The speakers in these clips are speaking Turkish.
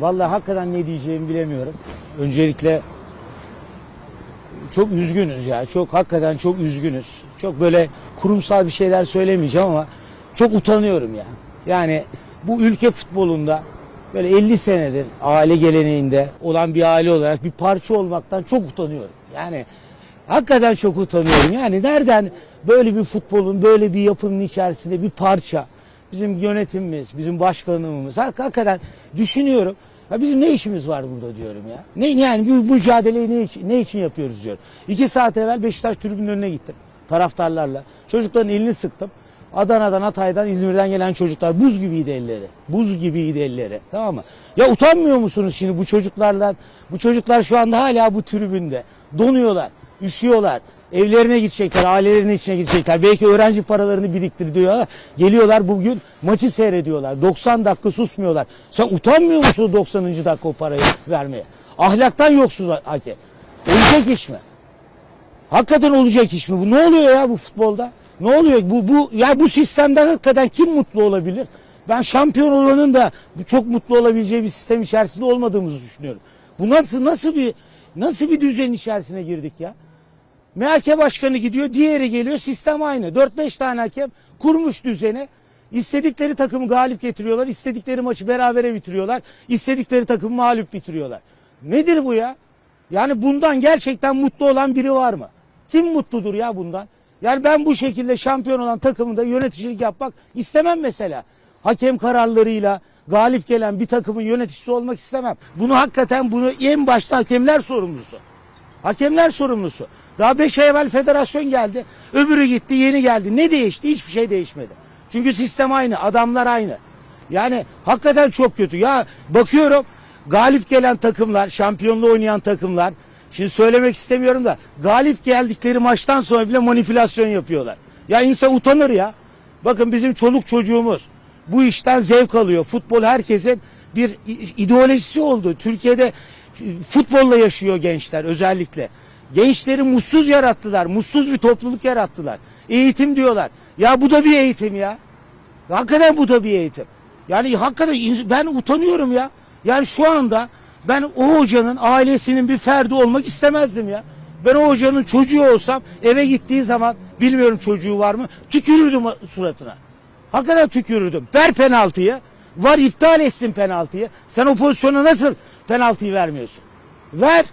Vallahi hakikaten ne diyeceğimi bilemiyorum. Öncelikle çok üzgünüz ya. Çok hakikaten çok üzgünüz. Çok böyle kurumsal bir şeyler söylemeyeceğim ama çok utanıyorum ya. Yani bu ülke futbolunda böyle 50 senedir aile geleneğinde olan bir aile olarak bir parça olmaktan çok utanıyorum. Yani hakikaten çok utanıyorum. Yani nereden böyle bir futbolun, böyle bir yapının içerisinde bir parça bizim yönetimimiz, bizim başkanımız hak- hakikaten düşünüyorum. Ya bizim ne işimiz var burada diyorum ya. Ne yani bu mücadeleyi ne için, ne için yapıyoruz diyorum. İki saat evvel Beşiktaş tribünün önüne gittim taraftarlarla. Çocukların elini sıktım. Adana'dan, Hatay'dan, İzmir'den gelen çocuklar buz gibiydi elleri. Buz gibiydi elleri. Tamam mı? Ya utanmıyor musunuz şimdi bu çocuklarla? Bu çocuklar şu anda hala bu tribünde. Donuyorlar, üşüyorlar. Evlerine gidecekler, ailelerinin içine gidecekler. Belki öğrenci paralarını biriktiriyorlar. Geliyorlar bugün maçı seyrediyorlar. 90 dakika susmuyorlar. Sen utanmıyor musun 90. dakika o parayı vermeye? Ahlaktan yoksuz hakem. Olacak iş mi? Hakikaten olacak iş mi? Bu ne oluyor ya bu futbolda? Ne oluyor? Bu bu ya bu sistemde hakikaten kim mutlu olabilir? Ben şampiyon olanın da çok mutlu olabileceği bir sistem içerisinde olmadığımızı düşünüyorum. Bu nasıl nasıl bir nasıl bir düzenin içerisine girdik ya? MHK başkanı gidiyor, diğeri geliyor, sistem aynı. 4-5 tane hakem kurmuş düzeni. İstedikleri takımı galip getiriyorlar, istedikleri maçı berabere bitiriyorlar, istedikleri takımı mağlup bitiriyorlar. Nedir bu ya? Yani bundan gerçekten mutlu olan biri var mı? Kim mutludur ya bundan? Yani ben bu şekilde şampiyon olan takımında yöneticilik yapmak istemem mesela. Hakem kararlarıyla galip gelen bir takımın yöneticisi olmak istemem. Bunu hakikaten bunu en başta hakemler sorumlusu. Hakemler sorumlusu. Daha 5 ay evvel federasyon geldi. Öbürü gitti yeni geldi. Ne değişti? Hiçbir şey değişmedi. Çünkü sistem aynı. Adamlar aynı. Yani hakikaten çok kötü. Ya bakıyorum galip gelen takımlar, şampiyonluğu oynayan takımlar. Şimdi söylemek istemiyorum da galip geldikleri maçtan sonra bile manipülasyon yapıyorlar. Ya insan utanır ya. Bakın bizim çoluk çocuğumuz bu işten zevk alıyor. Futbol herkesin bir ideolojisi oldu. Türkiye'de futbolla yaşıyor gençler özellikle. Gençleri mutsuz yarattılar. Mutsuz bir topluluk yarattılar. Eğitim diyorlar. Ya bu da bir eğitim ya. Hakikaten bu da bir eğitim. Yani hakikaten ben utanıyorum ya. Yani şu anda ben o hocanın ailesinin bir ferdi olmak istemezdim ya. Ben o hocanın çocuğu olsam eve gittiği zaman bilmiyorum çocuğu var mı tükürürdüm suratına. Hakikaten tükürürdüm. Ver penaltıyı. Var iptal etsin penaltıyı. Sen o pozisyona nasıl penaltıyı vermiyorsun? Ver.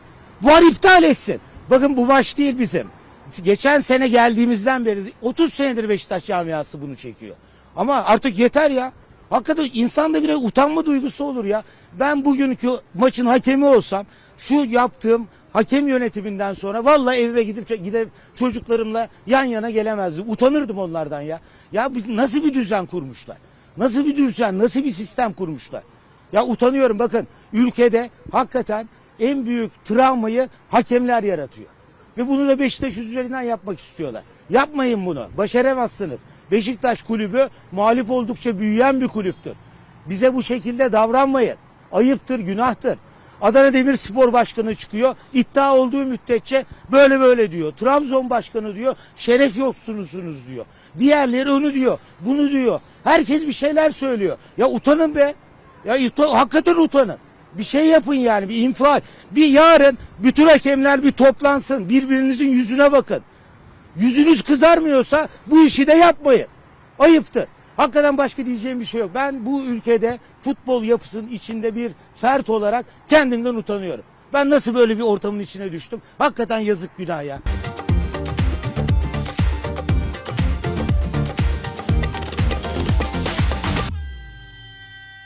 Var iptal etsin. Bakın bu maç değil bizim. Geçen sene geldiğimizden beri 30 senedir Beşiktaş camiası bunu çekiyor. Ama artık yeter ya. Hakikaten insanda bile utanma duygusu olur ya. Ben bugünkü maçın hakemi olsam şu yaptığım hakem yönetiminden sonra vallahi eve gidip gidip çocuklarımla yan yana gelemezdim. Utanırdım onlardan ya. Ya nasıl bir düzen kurmuşlar? Nasıl bir düzen, nasıl bir sistem kurmuşlar? Ya utanıyorum bakın ülkede hakikaten en büyük travmayı hakemler yaratıyor. Ve bunu da Beşiktaş üzerinden yapmak istiyorlar. Yapmayın bunu. Başaramazsınız. Beşiktaş kulübü mağlup oldukça büyüyen bir kulüptür. Bize bu şekilde davranmayın. Ayıptır, günahtır. Adana Demirspor Başkanı çıkıyor. iddia olduğu müddetçe böyle böyle diyor. Trabzon Başkanı diyor. Şeref yoksunuzsunuz diyor. Diğerleri onu diyor. Bunu diyor. Herkes bir şeyler söylüyor. Ya utanın be. Ya hakikaten utanın. Bir şey yapın yani bir infial. Bir yarın bütün hakemler bir toplansın. Birbirinizin yüzüne bakın. Yüzünüz kızarmıyorsa bu işi de yapmayın. Ayıptır. Hakikaten başka diyeceğim bir şey yok. Ben bu ülkede futbol yapısının içinde bir fert olarak kendimden utanıyorum. Ben nasıl böyle bir ortamın içine düştüm? Hakikaten yazık günah ya.